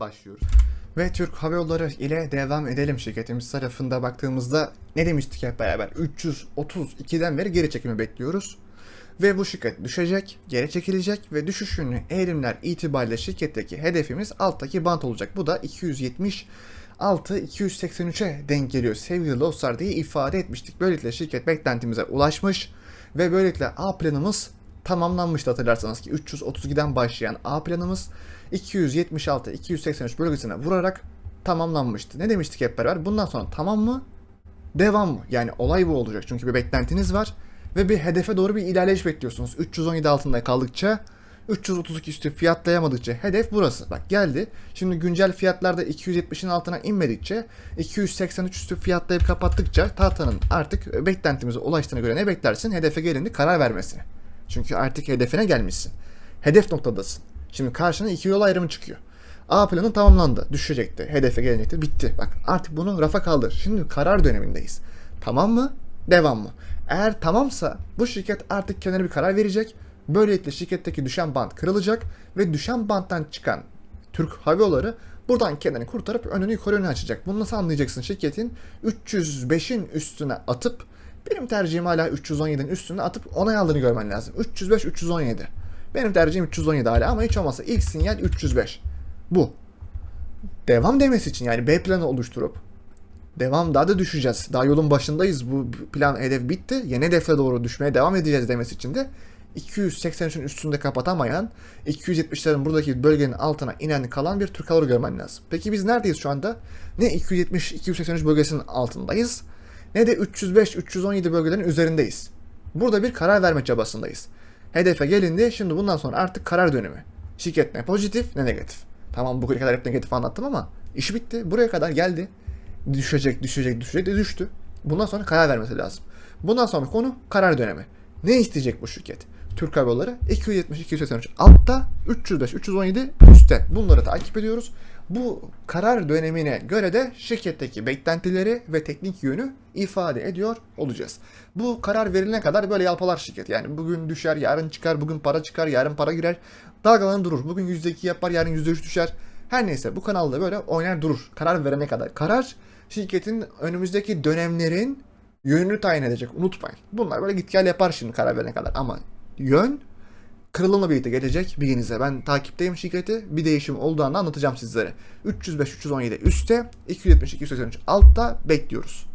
başlıyoruz. Ve Türk Hava Yolları ile devam edelim şirketimiz tarafında baktığımızda ne demiştik hep beraber 332'den beri geri çekimi bekliyoruz. Ve bu şirket düşecek, geri çekilecek ve düşüş yönlü eğilimler itibariyle şirketteki hedefimiz alttaki bant olacak. Bu da 270 6 283'e denk geliyor sevgili dostlar diye ifade etmiştik. Böylelikle şirket beklentimize ulaşmış ve böylelikle A planımız tamamlanmıştı hatırlarsanız ki 332'den başlayan A planımız 276-283 bölgesine vurarak tamamlanmıştı. Ne demiştik hep beraber? Bundan sonra tamam mı? Devam mı? Yani olay bu olacak. Çünkü bir beklentiniz var ve bir hedefe doğru bir ilerleyiş bekliyorsunuz. 317 altında kaldıkça 332 üstü fiyatlayamadıkça hedef burası. Bak geldi. Şimdi güncel fiyatlarda 270'in altına inmedikçe 283 üstü fiyatlayıp kapattıkça tahtanın artık beklentimize ulaştığına göre ne beklersin? Hedefe gelindi karar vermesini. Çünkü artık hedefine gelmişsin. Hedef noktadasın. Şimdi karşına iki yol ayrımı çıkıyor. A planı tamamlandı. Düşecekti. Hedefe gelecekti. Bitti. Bak artık bunu rafa kaldır. Şimdi karar dönemindeyiz. Tamam mı? Devam mı? Eğer tamamsa bu şirket artık kendine bir karar verecek. Böylelikle şirketteki düşen bant kırılacak ve düşen banttan çıkan Türk Hava Yolları buradan kendini kurtarıp önünü yukarı yöne açacak. Bunu nasıl anlayacaksın? Şirketin 305'in üstüne atıp benim tercihim hala 317'nin üstüne atıp onay aldığını görmen lazım. 305 317. Benim tercihim 317 hala ama hiç olmazsa ilk sinyal 305. Bu. Devam demesi için yani B planı oluşturup devam daha da düşeceğiz. Daha yolun başındayız. Bu plan hedef bitti. Yeni hedefe doğru düşmeye devam edeceğiz demesi için de 283'ün üstünde kapatamayan 270'lerin buradaki bölgenin altına inen kalan bir Türk Yolları görmen lazım. Peki biz neredeyiz şu anda? Ne 270 283 bölgesinin altındayız ne de 305 317 bölgelerin üzerindeyiz. Burada bir karar verme çabasındayız. Hedefe gelindi. Şimdi bundan sonra artık karar dönemi. Şirket ne pozitif ne negatif. Tamam bugüne kadar hep negatif anlattım ama iş bitti. Buraya kadar geldi. Düşecek, düşecek, düşecek de düştü. Bundan sonra karar vermesi lazım. Bundan sonra konu karar dönemi. Ne isteyecek bu şirket? Türk Hava Yolları 270, 283 altta, 305, 317 üstte. Bunları takip ediyoruz. Bu karar dönemine göre de şirketteki beklentileri ve teknik yönü ifade ediyor olacağız. Bu karar verilene kadar böyle yalpalar şirket. Yani bugün düşer, yarın çıkar, bugün para çıkar, yarın para girer. Dalgalanır durur. Bugün %2 yapar, yarın %3 düşer. Her neyse bu kanalda böyle oynar durur. Karar verene kadar. Karar şirketin önümüzdeki dönemlerin yönünü tayin edecek. Unutmayın. Bunlar böyle git gel yapar şimdi karar verene kadar. Ama yön kırılımla birlikte gelecek bilginize. Ben takipteyim şirketi. Bir değişim olduğu anda anlatacağım sizlere. 305-317 üstte, 270-283 altta bekliyoruz.